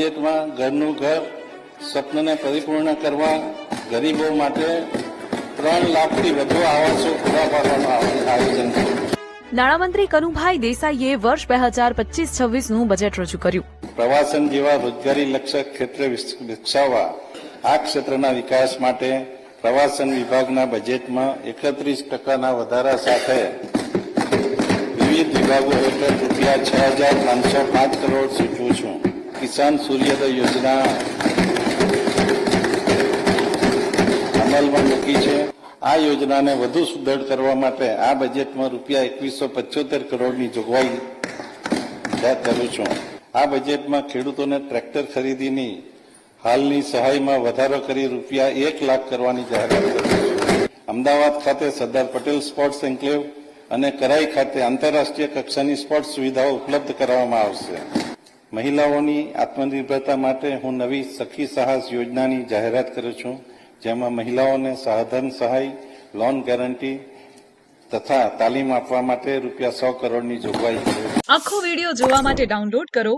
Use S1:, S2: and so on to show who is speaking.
S1: બજેટમાં ઘરનું ઘર સ્વપ્નને પરિપૂર્ણ કરવા ગરીબો માટે ત્રણ લાખથી વધુ આવાસો પૂરા પાડવાનું આયોજન છે.
S2: નાણામંત્રી કનુભાઈ દેસાઈએ વર્ષ બે હજાર પચીસ છવ્વીસનું બજેટ રજૂ કર્યું.
S1: પ્રવાસન જેવા રોજગારી લક્ષક ક્ષેત્ર વિકસાવવા આ ક્ષેત્રના વિકાસ માટે પ્રવાસન વિભાગના બજેટમાં એકત્રીસ ટકાના વધારા સાથે વિવિધ વિભાગો હેઠળ રૂપિયા છ હજાર પાંચસો પાંચ કરોડ સૂચવું છું. કિસાન સૂર્યોદય યોજના અમલમાં મૂકી છે. આ યોજનાને વધુ સુદૃઢ કરવા માટે આ બજેટમાં રૂપિયા એકવીસો પચોતેર કરોડની જોગવાઈ કરું છું. આ બજેટમાં ખેડૂતોને ટ્રેક્ટર ખરીદીની હાલની સહાયમાં વધારો કરી રૂપિયા એક લાખ કરવાની જાહેરાત કરી અમદાવાદ ખાતે સરદાર પટેલ સ્પોર્ટ્સ એન્કલેવ અને કરાઈ ખાતે આંતરરાષ્ટ્રીય કક્ષાની સ્પોર્ટ્સ સુવિધાઓ ઉપલબ્ધ કરાવવામાં આવશે. મહિલાઓની આત્મનિર્ભરતા માટે હું નવી સખી સાહસ યોજનાની જાહેરાત કરું છું, જેમાં મહિલાઓને સાધન સહાય, લોન ગેરંટી તથા તાલીમ આપવા માટે રૂપિયા સો કરોડની જોગવાઈ છે.
S2: આખો વીડિયો જોવા માટે ડાઉનલોડ કરો